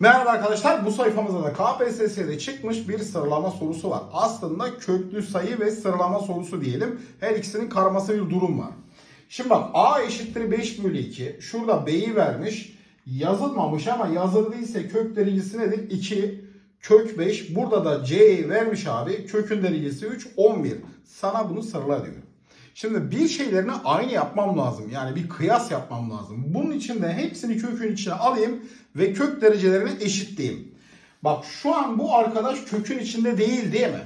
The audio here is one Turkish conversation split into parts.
Merhaba arkadaşlar bu sayfamızda da KPSS'de çıkmış bir sıralama sorusu var. Aslında köklü sayı ve sıralama sorusu diyelim. Her ikisinin karması bir durum var. Şimdi bak A eşittir 5 bölü 2. Şurada B'yi vermiş. Yazılmamış ama yazılı değilse kök derecesi nedir? 2 kök 5. Burada da C'yi vermiş abi. Kökün derecesi 3 11. Sana bunu sırala diyorum. Şimdi bir şeylerini aynı yapmam lazım. Yani bir kıyas yapmam lazım. Bunun için de hepsini kökün içine alayım ve kök derecelerini eşitleyeyim. Bak şu an bu arkadaş kökün içinde değil değil mi?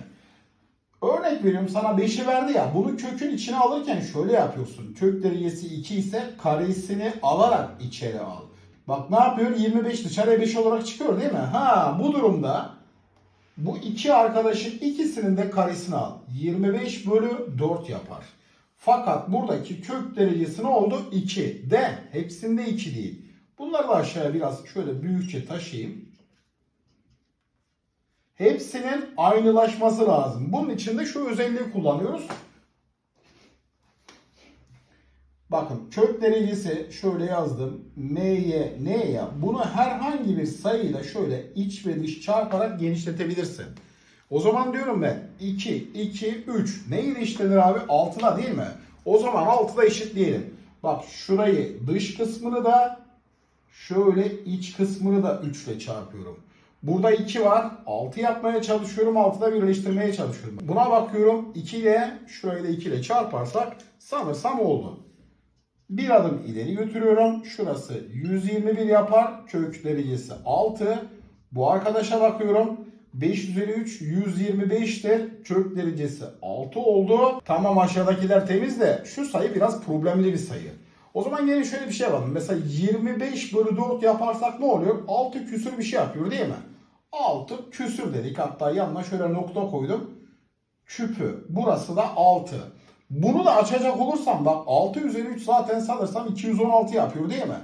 Örnek veriyorum sana 5'i verdi ya. Bunu kökün içine alırken şöyle yapıyorsun. Kök derecesi 2 ise karesini alarak içeri al. Bak ne yapıyor? 25 dışarıya 5 olarak çıkıyor değil mi? Ha bu durumda bu iki arkadaşın ikisinin de karesini al. 25 bölü 4 yapar. Fakat buradaki kök derecesi ne oldu? 2. De hepsinde 2 değil. Bunları da aşağıya biraz şöyle büyükçe taşıyayım. Hepsinin aynılaşması lazım. Bunun için de şu özelliği kullanıyoruz. Bakın kök derecesi şöyle yazdım. M'ye, N'ye. Bunu herhangi bir sayıyla şöyle iç ve dış çarparak genişletebilirsin. O zaman diyorum ben 2, 2, 3. Ne ile işlenir abi? 6'la değil mi? O zaman 6'da eşitleyelim. Bak şurayı dış kısmını da şöyle iç kısmını da 3 ile çarpıyorum. Burada 2 var. 6 yapmaya çalışıyorum. 6'da birleştirmeye çalışıyorum. Buna bakıyorum. 2 ile şurayı da 2 ile çarparsak sanırsam oldu. Bir adım ileri götürüyorum. Şurası 121 yapar. Kök derecesi 6. Bu arkadaşa bakıyorum. 5 üzeri 3 125'tir. Kök derecesi 6 oldu. Tamam aşağıdakiler temiz de şu sayı biraz problemli bir sayı. O zaman yine şöyle bir şey yapalım. Mesela 25 bölü 4 yaparsak ne oluyor? 6 küsür bir şey yapıyor değil mi? 6 küsür dedik. Hatta yanına şöyle nokta koydum. Küpü. Burası da 6. Bunu da açacak olursam bak 6 üzeri 3 zaten sanırsam 216 yapıyor değil mi?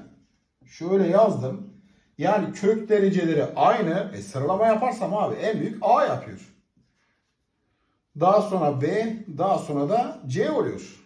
Şöyle yazdım. Yani kök dereceleri aynı. E sıralama yaparsam abi en büyük A yapıyor. Daha sonra B, daha sonra da C oluyor.